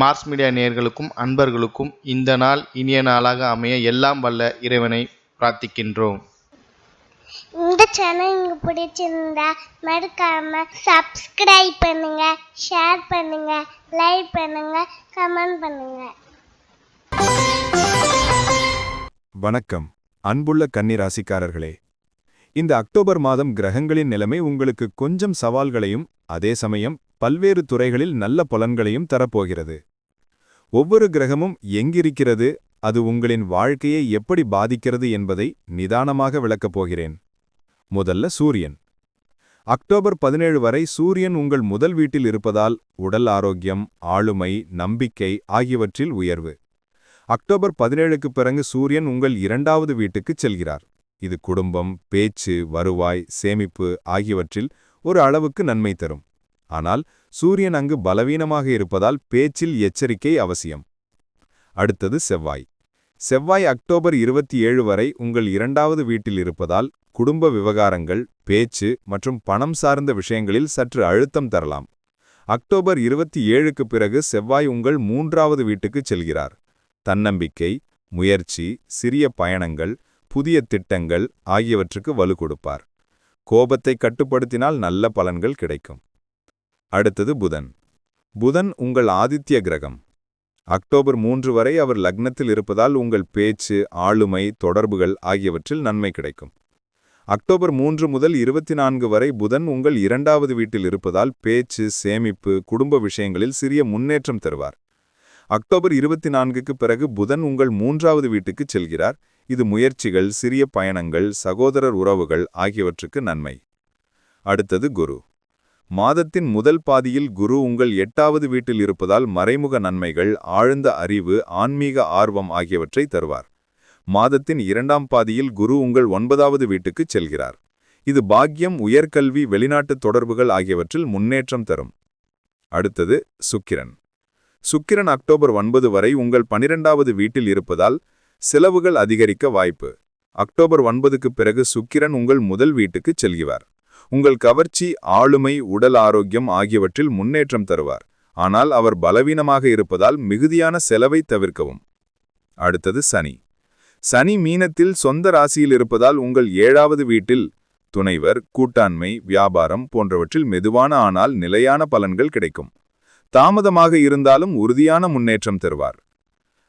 Mars media நேயர்களுக்கும் அன்பர்களுக்கும் இந்த நாள் இனிய நாளாக அமைய எல்லாம் வல்ல இறைவனை பிரார்த்திக்கின்றோம். இந்த சேனல் உங்களுக்கு பிடிச்சிருந்தா மறக்காம சப்ஸ்கிரைப் பண்ணுங்க ஷேர் பண்ணுங்க லைக் பண்ணுங்க கமெண்ட் பண்ணுங்க. வணக்கம். அன்புள்ள கன்னிராசிக்காரர்களே இந்த அக்டோபர் மாதம் கிரகங்களின் நிலைமை உங்களுக்கு கொஞ்சம் சவால்களையும் அதே சமயம் பல்வேறு துறைகளில் நல்ல பலன்களையும் தரப்போகிறது. ஒவ்வொரு கிரகமும் எங்கிருக்கிறது அது உங்களின் வாழ்க்கையை எப்படி பாதிக்கிறது என்பதை நிதானமாக விளக்கப் போகிறேன். முதல்ல சூரியன். அக்டோபர் பதினேழு வரை சூரியன் உங்கள் முதல் வீட்டில் இருப்பதால் உடல் ஆரோக்கியம் ஆளுமை நம்பிக்கை ஆகியவற்றில் உயர்வு. அக்டோபர் பதினேழுக்கு பிறகு சூரியன் உங்கள் இரண்டாவது வீட்டுக்குச் செல்கிறார். இது குடும்பம் பேச்சு வருவாய் சேமிப்பு ஆகியவற்றில் ஒரு அளவுக்கு நன்மை தரும். ஆனால் சூரியன் அங்கு பலவீனமாக இருப்பதால் பேச்சில் எச்சரிக்கை அவசியம். அடுத்தது செவ்வாய். செவ்வாய் அக்டோபர் இருபத்தி ஏழு வரை உங்கள் இரண்டாவது வீட்டில் இருப்பதால் குடும்ப விவகாரங்கள் பேச்சு மற்றும் பணம் சார்ந்த விஷயங்களில் சற்று அழுத்தம் தரலாம். அக்டோபர் இருபத்தி ஏழுக்கு பிறகு செவ்வாய் உங்கள் மூன்றாவது வீட்டுக்குச் செல்கிறார். தன்னம்பிக்கை முயற்சி சிறிய பயணங்கள் புதிய திட்டங்கள் ஆகியவற்றுக்கு வலு கொடுப்பார் கோபத்தை கட்டுப்படுத்தினால் நல்ல பலன்கள் கிடைக்கும். அடுத்தது புதன். புதன் உங்கள் ஆதித்ய கிரகம். அக்டோபர் மூன்று வரை அவர் லக்னத்தில் இருப்பதால் உங்கள் பேச்சு ஆளுமை தொடர்புகள் ஆகியவற்றில் நன்மை கிடைக்கும். அக்டோபர் மூன்று முதல் இருபத்தி நான்கு வரை புதன் உங்கள் இரண்டாவது வீட்டில் இருப்பதால் பேச்சு சேமிப்பு குடும்ப விஷயங்களில் சிறிய முன்னேற்றம் தருவார். அக்டோபர் இருபத்தி நான்குக்கு பிறகு புதன் உங்கள் மூன்றாவது வீட்டுக்கு செல்கிறார். இது முயற்சிகள் சிறிய பயணங்கள் சகோதரர் உறவுகள் ஆகியவற்றுக்கு நன்மை. அடுத்தது குரு. மாதத்தின் முதல் பாதியில் குரு உங்கள் எட்டாவது வீட்டில் இருப்பதால் மறைமுக நன்மைகள் ஆழ்ந்த அறிவு ஆன்மீக ஆர்வம் ஆகியவற்றை தருவார். மாதத்தின் இரண்டாம் பாதியில் குரு உங்கள் ஒன்பதாவது வீட்டுக்கு செல்கிறார். இது பாக்கியம் உயர்கல்வி வெளிநாட்டு தொடர்புகள் ஆகியவற்றில் முன்னேற்றம் தரும். அடுத்தது சுக்கிரன். சுக்கிரன் அக்டோபர் ஒன்பது வரை உங்கள் பனிரெண்டாவது வீட்டில் இருப்பதால் செலவுகள் அதிகரிக்க வாய்ப்பு. அக்டோபர் ஒன்பதுக்கு பிறகு சுக்கிரன் உங்கள் முதல் வீட்டுக்கு செல்கிறார். உங்கள் கவர்ச்சி ஆளுமை உடல் ஆரோக்கியம் ஆகியவற்றில் முன்னேற்றம் தருவார். ஆனால் அவர் பலவீனமாக இருப்பதால் மிகுதியான செலவை தவிர்க்கவும். அடுத்தது சனி. சனி மீனத்தில் சொந்த ராசியில் இருப்பதால் உங்கள் ஏழாவது வீட்டில் துணைவர் கூட்டாண்மை வியாபாரம் போன்றவற்றில் மெதுவான ஆனால் நிலையான பலன்கள் கிடைக்கும். தாமதமாக இருந்தாலும் உறுதியான முன்னேற்றம் தருவார்.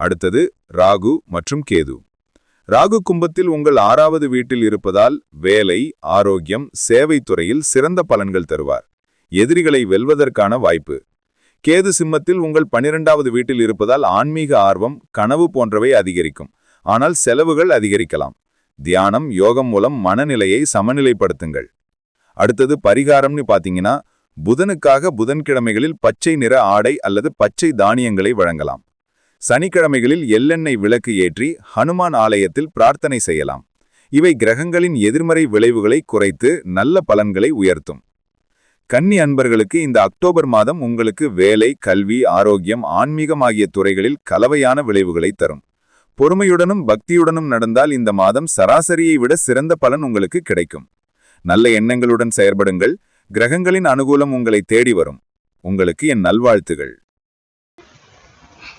அடுத்தது ராகு மற்றும் கேது. ராகு கும்பத்தில் உங்கள் ஆறாவது வீட்டில் இருப்பதால் வேலை ஆரோக்கியம் சேவை துறையில் சிறந்த பலன்கள் தருவார். எதிரிகளை வெல்வதற்கான வாய்ப்பு. கேது சிம்மத்தில் உங்கள் பனிரெண்டாவது வீட்டில் இருப்பதால் ஆன்மீக ஆர்வம் கனவு போன்றவை அதிகரிக்கும். ஆனால் செலவுகள் அதிகரிக்கலாம். தியானம் யோகம் மூலம் மனநிலையை சமநிலைப்படுத்துங்கள். அடுத்தது பரிகாரம்னு பாத்தீங்கன்னா புதனுக்காக புதன்கிழமைகளில் பச்சை நிற ஆடை அல்லது பச்சை தானியங்களை வழங்கலாம். சனிக்கிழமைகளில் எள்ளெண்ணெய் விளக்கு ஏற்றி ஹனுமான் ஆலயத்தில் பிரார்த்தனை செய்யலாம். இவை கிரகங்களின் எதிர்மறை விளைவுகளை குறைத்து நல்ல பலன்களை உயர்த்தும். கன்னி அன்பர்களுக்கு இந்த அக்டோபர் மாதம் உங்களுக்கு வேலை கல்வி ஆரோக்கியம் ஆன்மீகம் ஆகிய துறைகளில் கலவையான விளைவுகளை தரும். பொறுமையுடனும் பக்தியுடனும் நடந்தால் இந்த மாதம் சராசரியை விட சிறந்த பலன் உங்களுக்கு கிடைக்கும். நல்ல எண்ணங்களுடன் செயற்படுங்கள். கிரகங்களின் அனுகூலம் உங்களை தேடி வரும். உங்களுக்கு என் நல்வாழ்த்துகள்.